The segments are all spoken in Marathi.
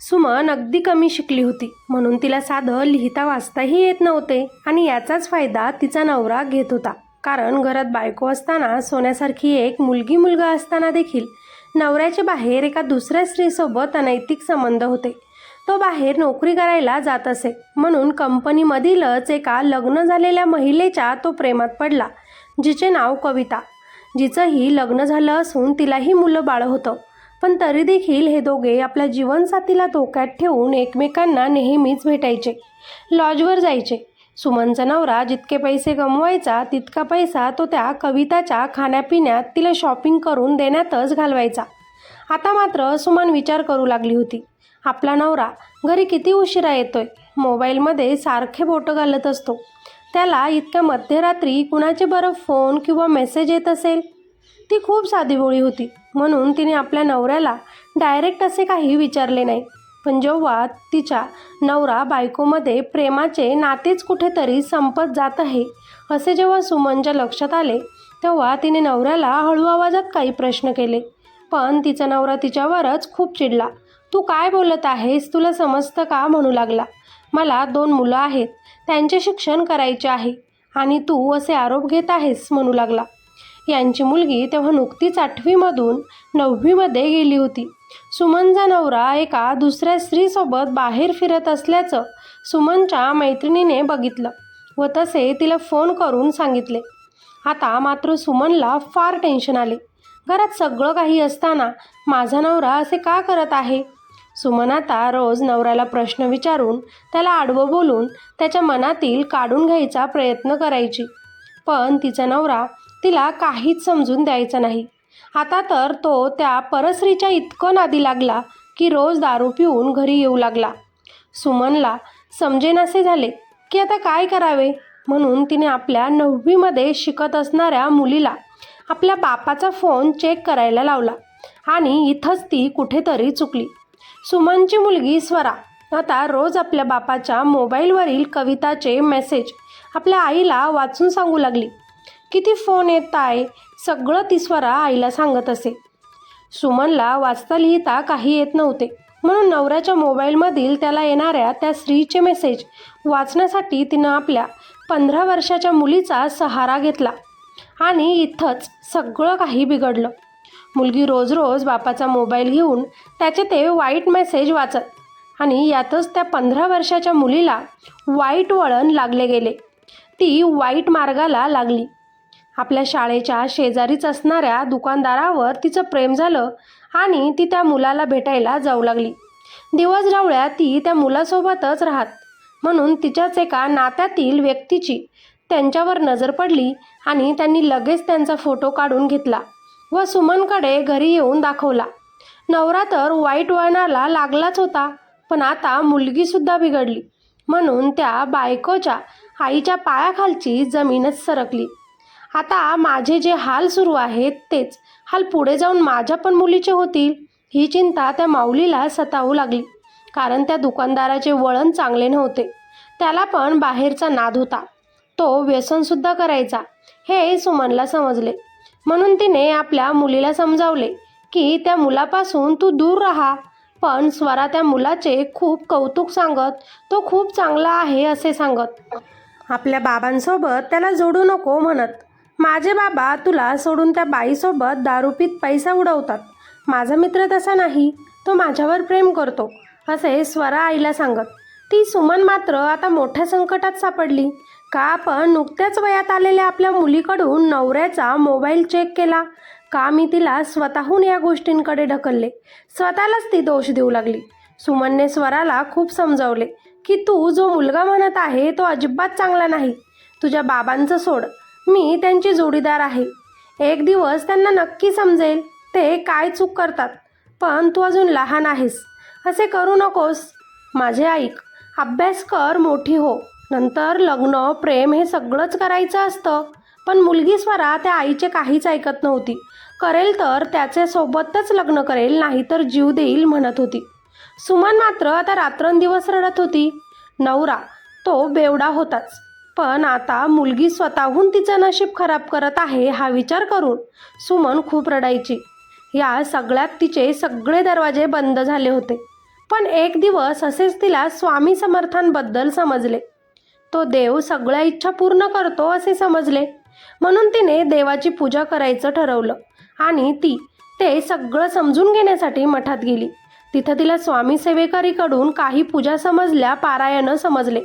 सुमन अगदी कमी शिकली होती म्हणून तिला साधं लिहिता वाचताही येत नव्हते आणि याचाच फायदा तिचा नवरा घेत होता. कारण घरात बायको असताना सोन्यासारखी एक मुलगी मुलगा असताना देखील नवऱ्याच्या बाहेर एका दुसऱ्या स्त्रीसोबत अनैतिक संबंध होते. तो बाहेर नोकरी करायला जात असे म्हणून कंपनीमधीलच एका लग्न झालेल्या महिलेच्या तो प्रेमात पडला जिचे नाव कविता जिचंही लग्न झालं असून तिलाही मुलं बाळ होतं. पण तरी देखील हे दोघे आपल्या जीवनसाथीला धोक्यात ठेवून एकमेकांना नेहमीच भेटायचे. लॉजवर जायचे. सुमनचा नवरा जितके पैसे गमवायचा तितका पैसा तो त्या कविताच्या खाण्यापिण्यात तिला शॉपिंग करून देण्यातच घालवायचा. आता मात्र सुमन विचार करू लागली होती. आपला नवरा घरी किती उशिरा येतोय? मोबाईलमध्ये सारखे बोटं घालत असतो. त्याला इतक्या मध्यरात्री कुणाचे बरं फोन किंवा मेसेज येत असेल? ती खूप साधीभोळी होती. म्हणून तिने आपल्या नवऱ्याला डायरेक्ट असे काही विचारले नाही. पण जेव्हा तिच्या नवरा बायकोमध्ये प्रेमाचे नातेच कुठेतरी संपत जात आहे असे जेव्हा सुमनच्या लक्षात आले तेव्हा तिने नवऱ्याला हळू आवाजात काही प्रश्न केले. पण तिचा नवरा तिच्यावरच खूप चिडला. तू काय बोलत आहेस? तुला समजतं का? म्हणू लागला. मला दोन मुलं आहेत. त्यांचे शिक्षण करायचे आहे आणि तू असे आरोप घेत आहेस? म्हणू लागला. यांची मुलगी तेव्हा नुकतीच आठवीमधून नववीमध्ये गेली होती. सुमनचा नवरा एका दुसऱ्या स्त्रीसोबत बाहेर फिरत असल्याचं सुमनच्या मैत्रिणीने बघितलं व तसे तिला फोन करून सांगितले. आता मात्र सुमनला फार टेन्शन आले. घरात सगळं काही असताना माझा नवरा असे का करत आहे? सुमन आता रोज नवऱ्याला प्रश्न विचारून त्याला आडवं बोलून त्याच्या मनातील काढून घ्यायचा प्रयत्न करायची. पण तिचा नवरा तिला काहीच समजून द्यायचं नाही. आता तर तो त्या परसरीच्या इतकं नादी लागला की रोज दारू पिऊन घरी येऊ लागला. सुमनला समजेनासे झाले की आता काय करावे? म्हणून तिने आपल्या नववीमध्ये शिकत असणाऱ्या मुलीला आपल्या बापाचा फोन चेक करायला लावला आणि इथंच ती कुठेतरी चुकली. सुमनची मुलगी स्वरा आता रोज आपल्या बापाच्या मोबाईलवरील कविताचे मेसेज आपल्या आईला वाचून सांगू लागली. किती फोन येत आहे? सगळं ती स्वरा आईला सांगत असे. सुमनला वाचता लिहिता काही येत नव्हते. म्हणून नवऱ्याच्या मोबाईलमधील त्याला येणाऱ्या त्या स्त्रीचे मेसेज वाचण्यासाठी तिनं आपल्या पंधरा वर्षाच्या मुलीचा सहारा घेतला आणि इथंच सगळं काही बिघडलं. मुलगी रोज रोज बापाचा मोबाईल घेऊन त्याचे ते वाईट मेसेज वाचत आणि यातच त्या पंधरा वर्षाच्या मुलीला वाईट वळण लागले गेले. ती वाईट मार्गाला लागली. आपल्या शाळेच्या शेजारीच असणाऱ्या दुकानदारावर तिचं प्रेम झालं आणि ती त्या मुलाला भेटायला जाऊ लागली. दिवस रावळ्या ती त्या मुलासोबतच राहत. म्हणून तिच्याच एका नात्यातील व्यक्तीची त्यांच्यावर नजर पडली आणि त्यांनी लगेच त्यांचा फोटो काढून घेतला व सुमनकडे घरी येऊन दाखवला. नवरा तर वाईट वळणाला लागलाच होता पण आता मुलगीसुद्धा बिघडली. म्हणून त्या बायकोच्या आईच्या पायाखालची जमीनच सरकली. आता माझे जे हाल सुरू आहेत तेच. हाल पुढे जाऊन माझ्या पण मुलीचे होतील ही चिंता त्या माऊलीला सतावू लागली. कारण त्या दुकानदाराचे वळण चांगले नव्हते. त्याला पण बाहेरचा नाद होता. तो व्यसनसुद्धा करायचा हे सुमनला समजले. म्हणून तिने आपल्या मुलीला समजावले की त्या मुलापासून तू दूर राहा. पण स्वरा त्या मुलाचे खूप कौतुक सांगत तो खूप चांगला आहे असे सांगत. आपल्या बाबांसोबत त्याला जोडू नको म्हणत. माझे बाबा तुला सोडून त्या बाईसोबत दारूपीत पैसा उडवतात. माझा मित्र तसा नाही. तो माझ्यावर प्रेम करतो असे स्वरा आईला सांगत. ती सुमन मात्र आता मोठ्या संकटात सापडली. का आपण नुकत्याच वयात आलेल्या आपल्या मुलीकडून नवऱ्याचा मोबाईल चेक केला? का मी तिला स्वतःहून या गोष्टींकडे ढकलले? स्वतःलाच ती दोष देऊ लागली. सुमनने स्वराला खूप समजावले की तू जो मुलगा म्हणत आहे तो अजिबात चांगला नाही. तुझ्या बाबांचं सोड. मी त्यांची जोडीदार आहे. एक दिवस त्यांना नक्की समजेल ते काय चूक करतात. पण तू अजून लहान आहेस. असे करू नकोस. माझे ऐक अभ्यास कर मोठी हो. नंतर लग्न प्रेम हे सगळंच करायचं असतं. पण मुलगी स्वरा त्या आईचे काहीच ऐकत नव्हती. करेल तर त्याच्यासोबतच लग्न करेल नाहीतर जीव देईल म्हणत होती. सुमन मात्र आता रात्रंदिवस रडत होती. नवरा तो बेवडा होताच. पण आता मुलगी स्वतःहून तिचं नशीब खराब करत आहे हा विचार करून सुमन खूप रडायची. या सगळ्यात तिचे सगळे दरवाजे बंद झाले होते. पण एक दिवस असेच तिला स्वामी समर्थांबद्दल समजले. तो देव सगळ्या इच्छा पूर्ण करतो असे समजले. म्हणून तिने देवाची पूजा करायचं ठरवलं आणि ती ते सगळं समजून घेण्यासाठी मठात गेली. तिथं तिला स्वामी सेवेकरीकडून काही पूजा समजल्या पारायणं समजले.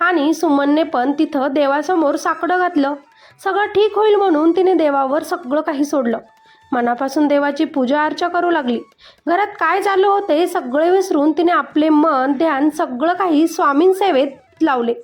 आणि सुमनने पण तिथं देवासमोर साकडं घातलं. सगळं ठीक होईल म्हणून तिने देवावर सगळं काही सोडलं. मनापासून देवाची पूजा अर्चा करू लागली. घरात काय चालू होते सगळे विसरून तिने आपले मन ध्यान सगळं काही स्वामींसेवेत लावले.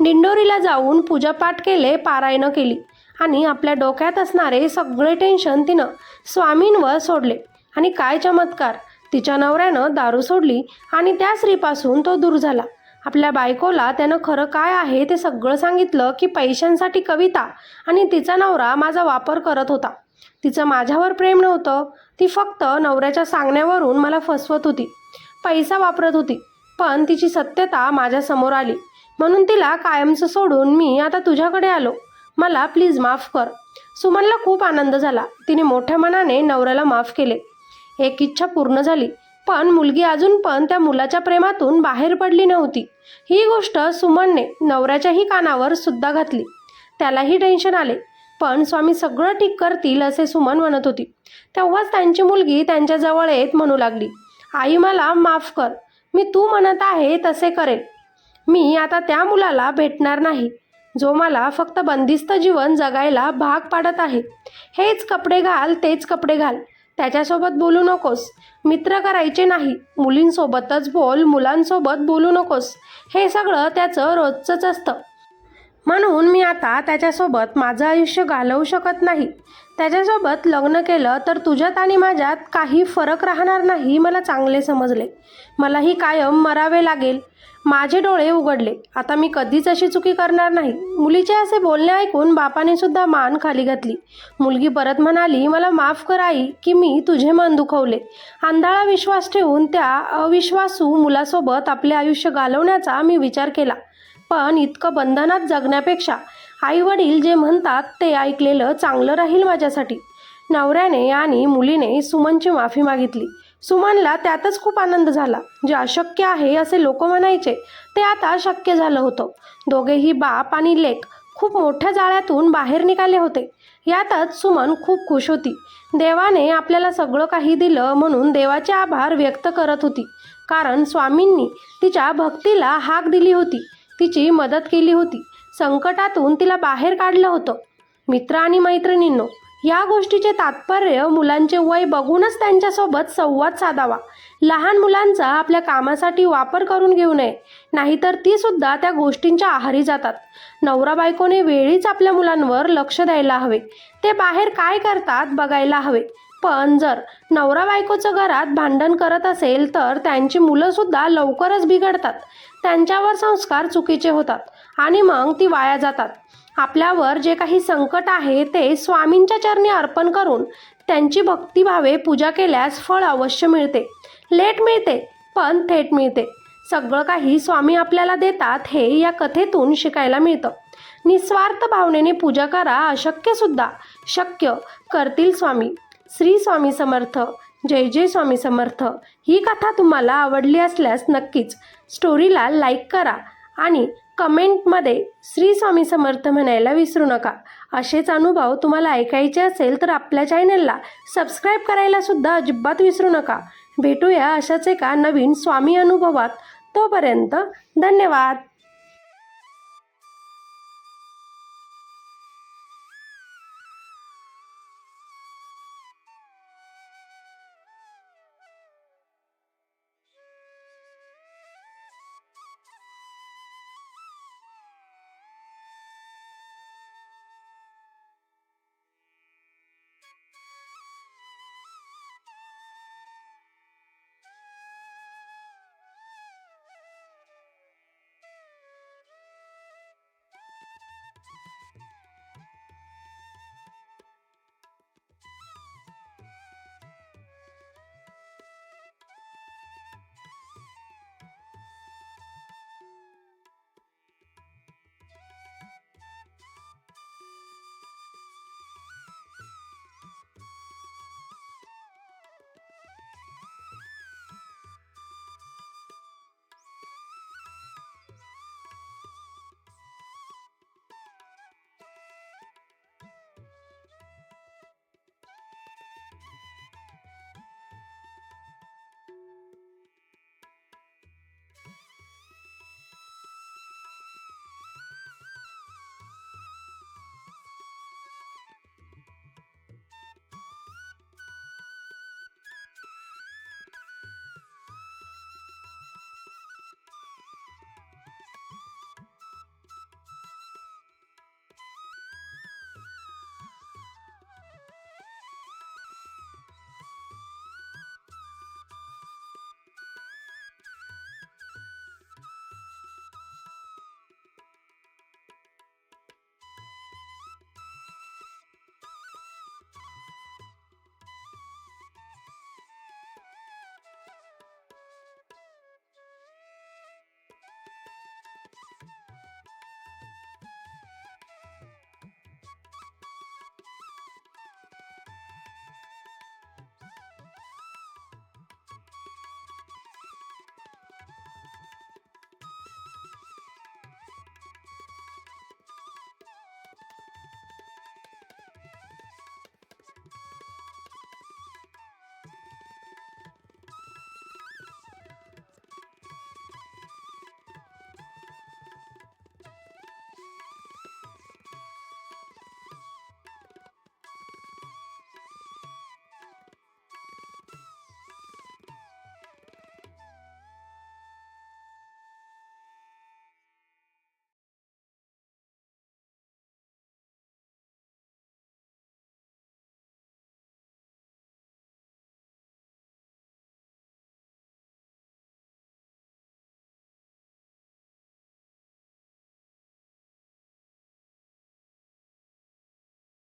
दिंडोरीला जाऊन पूजापाठ केले पारायणं केली आणि आपल्या डोक्यात असणारे सगळे टेन्शन तिनं स्वामींवर सोडले. आणि काय चमत्कार तिच्या नवऱ्यानं दारू सोडली आणि त्या स्त्रीपासून तो दूर झाला. आपल्या बायकोला त्यानं खरं काय आहे ते सगळं सांगितलं की पैशांसाठी कविता आणि तिचा नवरा माझा वापर करत होता. तिचं माझ्यावर प्रेम नव्हतं. ती फक्त नवऱ्याच्या सांगण्यावरून मला फसवत होती. पैसा वापरत होती पण तिची सत्यता माझ्यासमोर आली. म्हणून तिला कायमचं सोडून मी आता तुझ्याकडे आलो. मला प्लीज माफ कर. सुमनला खूप आनंद झाला. तिने मोठ्या मनाने नवऱ्याला माफ केले. एक इच्छा पूर्ण झाली. पण मुलगी अजून पण त्या मुलाच्या प्रेमातून बाहेर पडली नव्हती. ही गोष्ट सुमनने नवऱ्याच्याही कानावर सुद्धा घातली. त्यालाही टेन्शन आले. पण स्वामी सगळं ठीक करतील असे सुमन म्हणत होती. तेव्हाच त्यांची मुलगी त्यांच्याजवळ येत म्हणू लागली. आई मला माफ कर. मी तू म्हणत आहे तसे करेल. मी आता त्या मुलाला भेटणार नाही. जो मला फक्त बंदिस्त जीवन जगायला भाग पाडत आहे. हेच कपडे घाल तेच कपडे घाल. त्याच्यासोबत बोलू नकोस. मित्र करायचे नाही. मुलींसोबतच बोल मुलांसोबत बोलू नकोस. हे सगळं त्याचं रोजचंच असतं. म्हणून मी आता त्याच्यासोबत माझं आयुष्य घालवू शकत नाही. त्याच्यासोबत लग्न केलं तर तुझ्यात आणि माझ्यात काही फरक राहणार नाही मला चांगले समजले. मलाही कायम मरावे लागेल. माझे डोळे उघडले. आता मी कधीच अशी चुकी करणार नाही. मुलीचे असे बोलणे ऐकून बापाने सुद्धा मान खाली घातली. मुलगी परत म्हणाली मला माफ कर आई की मी तुझे मन दुखवले. आंधळा विश्वास ठेवून त्या अविश्वासू मुलासोबत आपले आयुष्य घालवण्याचा मी विचार केला. पण इतकं बंधनात जगण्यापेक्षा आई वडील जे म्हणतात ते ऐकलेलं चांगलं राहील माझ्यासाठी. नवऱ्याने आणि मुलीने सुमनची माफी मागितली. सुमनला त्यातच खूप आनंद झाला. जे अशक्य आहे असे लोक म्हणायचे ते आता शक्य झालं होतं. दोघेही बाप आणि लेक खूप मोठ्या जाळ्यातून बाहेर निघाले होते. यातच सुमन खूप खुश होती. देवाने आपल्याला सगळं काही दिलं म्हणून देवाचे आभार व्यक्त करत होती. कारण स्वामींनी तिच्या भक्तीला हाक दिली होती. तिची मदत केली होती. संकटातून तिला बाहेर काढलं होतं. मित्र आणि मैत्रिणींनो या गोष्टीचे तात्पर्य मुलांचे वय बघूनच त्यांच्यासोबत संवाद साधावा. लहान मुलांचा आपल्या कामासाठी वापर करून घेऊ नये नाहीतर ती सुद्धा त्या गोष्टींच्या आहारी जातात. नवरा बायकोने वेळीच आपल्या मुलांवर लक्ष द्यायला हवे. ते बाहेर काय करतात बघायला हवे. पण जर नवरा बायकोचं घरात भांडण करत असेल तर त्यांची मुलंसुद्धा लवकरच बिघडतात. त्यांच्यावर संस्कार चुकीचे होतात आणि मग ती वाया जातात. आपल्यावर जे काही संकट आहे ते स्वामींच्या चरणी अर्पण करून त्यांची भक्तिभावे पूजा केल्यास फळ अवश्य मिळते. लेट मिळते पण थेट मिळते. सगळं काही स्वामी आपल्याला देतात हे या कथेतून शिकायला मिळतं. निस्वार्थ भावनेने पूजा करा अशक्यसुद्धा शक्य करतील स्वामी. श्री स्वामी समर्थ. जय जय स्वामी समर्थ. ही कथा तुम्हाला आवडली असल्यास नक्कीच स्टोरीला लाईक करा आणि कमेंटमध्ये श्री स्वामी समर्थ म्हणायला विसरू नका. असेच अनुभव तुम्हाला ऐकायचे असेल तर आपल्या चॅनलला सबस्क्राईब करायला सुद्धा अजिबात विसरू नका. भेटूया अशाच एका नवीन स्वामी अनुभवात. तोपर्यंत धन्यवाद.